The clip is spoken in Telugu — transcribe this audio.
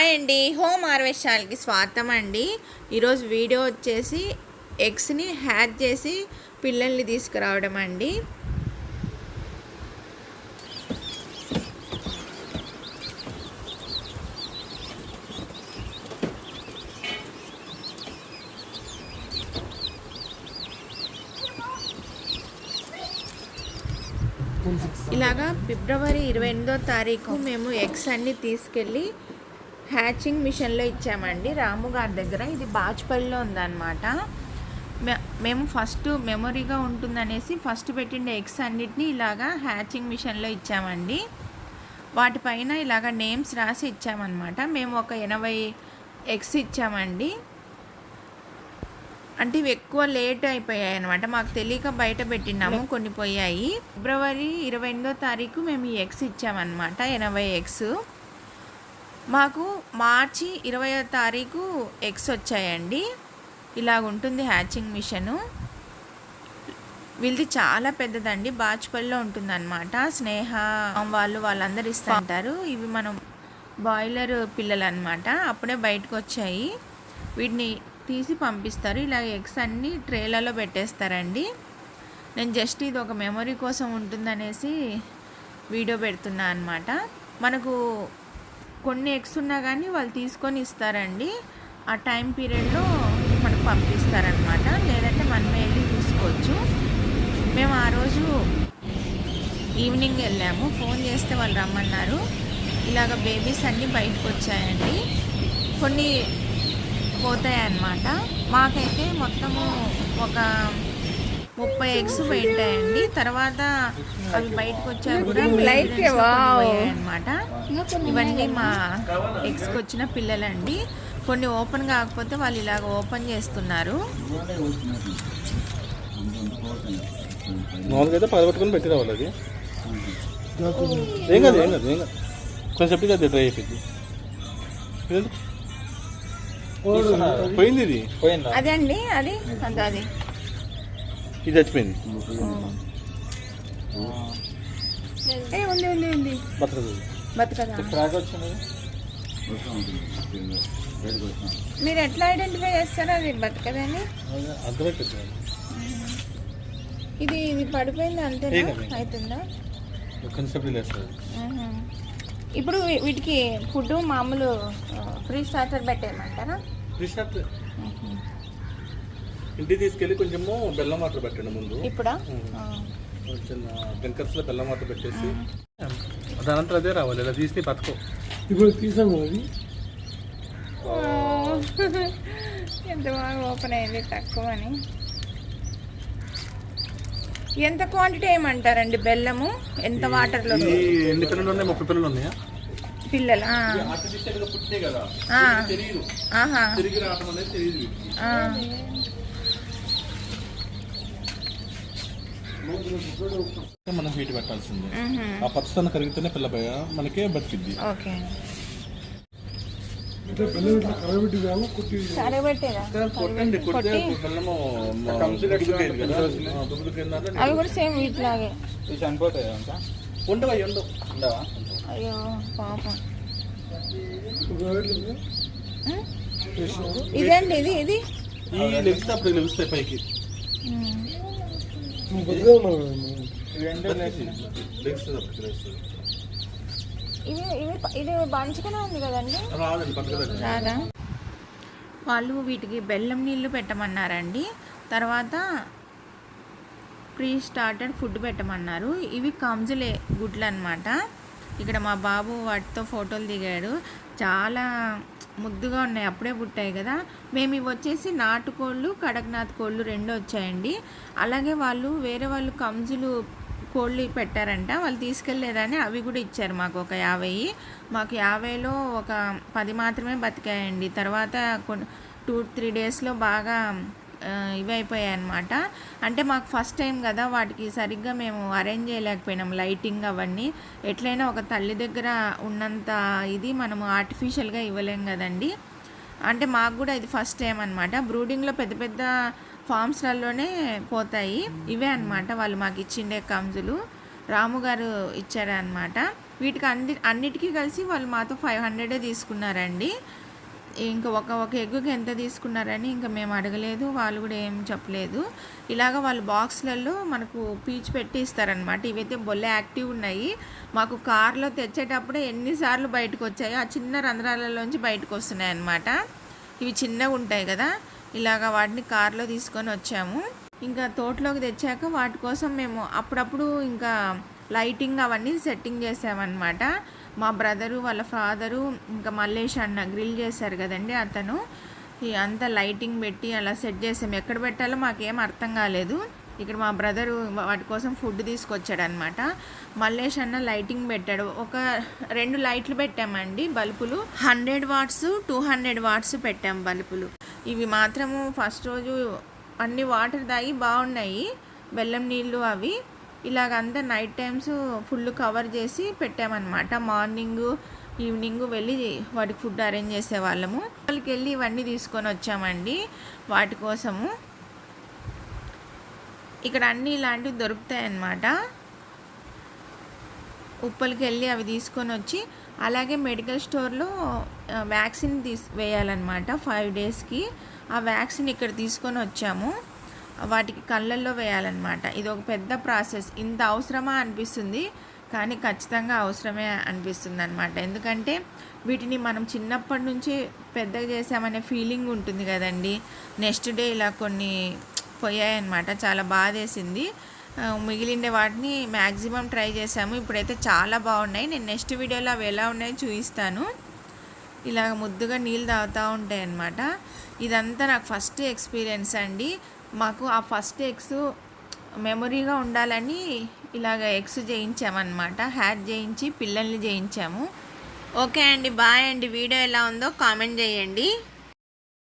హాయ్ అండి. హోమ్ హార్వెస్టాల్కి స్వాగతం అండి. ఈరోజు వీడియో వచ్చేసి ఎగ్స్ని హ్యాక్ చేసి పిల్లల్ని తీసుకురావడం అండి. ఇలాగా ఫిబ్రవరి ఇరవై ఎనిమిదో తారీఖు మేము ఎగ్స్ అన్ని తీసుకెళ్ళి హ్యాచింగ్ మిషన్లో ఇచ్చామండి. రాము గారి దగ్గర. ఇది బాజ్పల్లిలో ఉందన్నమాట. మే- మేము ఫస్ట్ మెమొరీగా ఉంటుందనేసి ఫస్ట్ పెట్టిన ఎగ్స్ అన్నిటిని ఇలాగా హ్యాచింగ్ మిషన్లో ఇచ్చామండి. వాటిపైన ఇలాగ నేమ్స్ రాసి ఇచ్చామన్నమాట. మేము ఒక ఎనభై ఎగ్స్ ఇచ్చామండి. అంటే ఇవి ఎక్కువ లేట్ అయిపోయాయి అనమాట మాకు తెలియక బయట పెట్టినాము కొన్ని పోయాయి. ఫిబ్రవరి ఇరవై ఎనిమిదో తారీఖు మేము ఈ ఎగ్స్ ఇచ్చామన్నమాట ఎనభై ఎగ్స్. మాకు మార్చి ఇరవయో తారీఖు ఎగ్స్ వచ్చాయండి. ఇలాగ ఉంటుంది హ్యాచింగ్ మిషను. వీళ్ళది చాలా పెద్దదండి. బాచుపల్లిలో ఉంటుందన్నమాట. స్నేహ వాళ్ళు వాళ్ళందరూ ఇస్తుంటారు ఇవి మనం బాయిలర్ పిల్లలు అనమాట అప్పుడే బయటకు వచ్చాయి వీటిని తీసి పంపిస్తారు. ఇలా ఎగ్స్ అన్నీ ట్రేలలో పెట్టేస్తారండి. నేను జస్ట్ ఇది ఒక మెమొరీ కోసం ఉంటుందనేసి వీడియో పెడుతున్నా అనమాట మనకు కొన్ని ఎగ్స్ ఉన్నా కానీ వాళ్ళు తీసుకొని ఇస్తారండి. ఆ టైం పీరియడ్లో మనకు పంపిస్తారనమాట లేదంటే మనమే వెళ్ళి తీసుకోవచ్చు. మేము ఆ రోజు ఈవినింగ్ వెళ్ళాము. ఫోన్ చేస్తే వాళ్ళు రమ్మన్నారు. ఇలాగ బేబీస్ అన్నీ బయటకు వచ్చాయండి కొన్ని పోతాయన్నమాట. మాకైతే మొత్తము ఒక ముప్పై ఎగ్స్ పెట్టాయండి తర్వాత అవి బయటకు వచ్చాక కూడా అనమాట ఇవన్నీ మా ఎగ్స్కి వచ్చిన పిల్లలండి. కొన్ని ఓపెన్ కాకపోతే వాళ్ళు ఇలాగ ఓపెన్ చేస్తున్నారు. మామూలుగా అయితే పెట్టి రావాలి అది? ఏం కాదు ఏం కాదు ఏం కాదు. కొంచెం చెప్పి అది డ్రై అయిపోయింది. ఇదేంటి? పోయింది ఇది? అదే అండి అది అది అది. ఇది చచ్చిపోయింది. ఏ ఉంది ఉంది ఉంది. మీరు ఎట్లా ఐడెంటిఫై చేస్తారో? అది బతకదని? ఇది ఇది పడిపోయింది అంతేనా. అవుతుందా కొంచెం. ఇప్పుడు వీటికి ఫుడ్ మామూలు ఫ్రీ స్టార్టర్ పెట్టేయమంటారా? రీస్టార్ట్ ఇంటికి తీసుకెళ్ళి కొంచెము బెల్లం వాటర్ పెట్టండి ముందు. ఇప్పుడా. చిన్న బెంకర్స్లో బెల్లం వాటర్ పెట్టేసి. దానంతా అదే రావాలి ఇలా తీసి బతకో. ఇప్పుడు తీసాము అది ఓ. ఎంత బాగా ఓపెన్ అయింది తక్కువ అని. ఎంత క్వాంటిటీ ఏమంటారండి బెల్లము? ఎంత వాటర్లో ఎన్ని పిల్లలు ఉన్నాయి? ముప్పై పిల్లలు ఉన్నాయా? పిల్లలు ఆ. ఆర్టిఫిషియల్గా పుట్టే కదా. ఆ. తెలియదు ఆహా. మనం హీట్ పెట్టాల్సిందే. ఆ పచ్చదనం కరిగితేనే పిల్ల మనకే బతికిద్ది. ఓకే. కొట్టి. బెల్లము అవి కూడా సేమ్ వీటిలాగే. చనిపోతాయి అంతా ఉండవా ఉండవు ఉండవా? అయ్యో పాపం? ఇదండి ఇది? ఇది? ఈ లెగ్స్ అప్పుడు లెగుస్తాయి పైకి. ఇది ఇది ఇది. బంచుకునే ఉంది కదండి? రాదా? వాళ్ళు వీటికి బెల్లం నీళ్ళు పెట్టమన్నారండి. తర్వాత ప్రీ స్టార్టెడ్ ఫుడ్ పెట్టమన్నారు. ఇవి కంజులే గుడ్లు అనమాట ఇక్కడ మా బాబు వాటితో ఫోటోలు దిగాడు. చాలా ముద్దుగా ఉన్నాయి. అప్పుడే పుట్టాయి కదా. మేము ఇవి వచ్చేసి నాటుకోళ్ళు కడక్నాథ్ కోళ్ళు రెండు వచ్చాయండి. అలాగే వాళ్ళు వేరే వాళ్ళు కంజులు కోళ్ళు పెట్టారంట. వాళ్ళు తీసుకెళ్ళలేదని అవి కూడా ఇచ్చారు మాకు ఒక యాభై మాకు యాభైలో ఒక పది మాత్రమే బతికాయండి. తర్వాత కొన్ని టూ త్రీ డేస్లో బాగా ఆ, ఇవి అయిపోయాయి అనమాట అంటే మాకు ఫస్ట్ టైం కదా వాటికి సరిగ్గా మేము అరేంజ్ చేయలేకపోయినాం లైటింగ్ అవన్నీ. ఎట్లయినా ఒక తల్లి దగ్గర ఉన్నంత ఇది మనము ఆర్టిఫిషియల్గా ఇవ్వలేం కదండి. అంటే మాకు కూడా ఇది ఫస్ట్ టైం అనమాట బ్రూడింగ్లో పెద్ద పెద్ద ఫామ్స్లలోనే పోతాయి. ఇవే అన్నమాట వాళ్ళు మాకు ఇచ్చిండే కంజులు. రాము గారు ఇచ్చారనమాట వీటికి అన్ని అన్నిటికీ కలిసి వాళ్ళు మాతో ఫైవ్ హండ్రెడే తీసుకున్నారండి. ఇంకా ఒక ఒక ఎగ్గుకి ఎంత తీసుకున్నారని ఇంకా మేము అడగలేదు వాళ్ళు కూడా ఏం చెప్పలేదు. ఇలాగ వాళ్ళు బాక్స్లలో మనకు పీచు పెట్టి ఇస్తారనమాట ఇవైతే బొల్లే యాక్టివ్ ఉన్నాయి. మాకు కార్లో తెచ్చేటప్పుడే ఎన్నిసార్లు బయటకు వచ్చాయో ఆ చిన్న రంధ్రాలలోంచి బయటకు వస్తున్నాయి అన్నమాట ఇవి చిన్నగా ఉంటాయి కదా. ఇలాగ వాటిని కార్లో తీసుకొని వచ్చాము. ఇంకా తోటలోకి తెచ్చాక వాటి కోసం మేము అప్పుడప్పుడు ఇంకా లైటింగ్ అవన్నీ సెట్టింగ్ చేసామన్నమాట. మా బ్రదరు వాళ్ళ ఫాదరు ఇంకా మల్లేష్ అన్న గ్రిల్ చేశారు కదండి అతను. ఈ అంతా లైటింగ్ పెట్టి అలా సెట్ చేసాము ఎక్కడ పెట్టాలో మాకేం అర్థం కాలేదు. ఇక్కడ మా బ్రదరు వాటి కోసం ఫుడ్ తీసుకొచ్చాడు అనమాట మల్లేష్ అన్న లైటింగ్ పెట్టాడు. ఒక రెండు లైట్లు పెట్టామండి బల్బులు. Hundred watts two hundred watts పెట్టాం బల్బులు. ఇవి మాత్రము ఫస్ట్ రోజు అన్ని వాటర్ తాగి బాగున్నాయి. బెల్లం నీళ్ళు అవి. ఇలాగంతా నైట్ టైమ్స్ ఫుల్ కవర్ చేసి పెట్టామన్నమాట. మార్నింగ్ ఈవినింగ్ వెళ్ళి వాటికి ఫుడ్ అరేంజ్ చేసేవాళ్ళము. వాళ్ళకి వెళ్ళి ఇవన్నీ తీసుకొని వచ్చామండి వాటి కోసము. ఇక్కడ అన్నీ ఇలాంటివి దొరుకుతాయి అన్నమాట ఉప్పలకి వెళ్ళి అవి తీసుకొని వచ్చి అలాగే మెడికల్ స్టోర్లో వ్యాక్సిన్ తీస్ వేయాలన్నమాట ఫైవ్ డేస్కి ఆ వ్యాక్సిన్ ఇక్కడ తీసుకొని వచ్చాము. వాటికి కళ్ళల్లో వేయాలన్నమాట. ఇది ఒక పెద్ద ప్రాసెస్. ఇంత అవసరమా అనిపిస్తుంది కానీ ఖచ్చితంగా అవసరమే అనిపిస్తుంది అనమాట ఎందుకంటే వీటిని మనం చిన్నప్పటి నుంచి పెద్దగా చేసామనే ఫీలింగ్ ఉంటుంది కదండి. నెక్స్ట్ డే ఇలా కొన్ని పోయాయన్నమాట. చాలా బాధేసింది. ఆ, మిగిలిండే వాటిని మ్యాక్సిమం ట్రై చేసాము. ఇప్పుడైతే చాలా బాగున్నాయి. నేను నెక్స్ట్ వీడియోలో అవి ఎలా ఉన్నాయో చూపిస్తాను. ఇలాగ ముద్దుగా నీళ్ళు తాగుతూ ఉంటాయి అన్నమాట ఇదంతా నాకు ఫస్ట్ ఎక్స్పీరియన్స్ అండి. మాకు ఆ ఫస్ట్ ఎగ్స్ మెమొరీగా ఉండాలని ఇలాగ ఎగ్స్ చేయించామన్నమాట. హ్యాచ్ చేయించి పిల్లల్ని చేయించాము. ఓకే అండి బాయ్ అండి. వీడియో ఎలా ఉందో కామెంట్ చేయండి.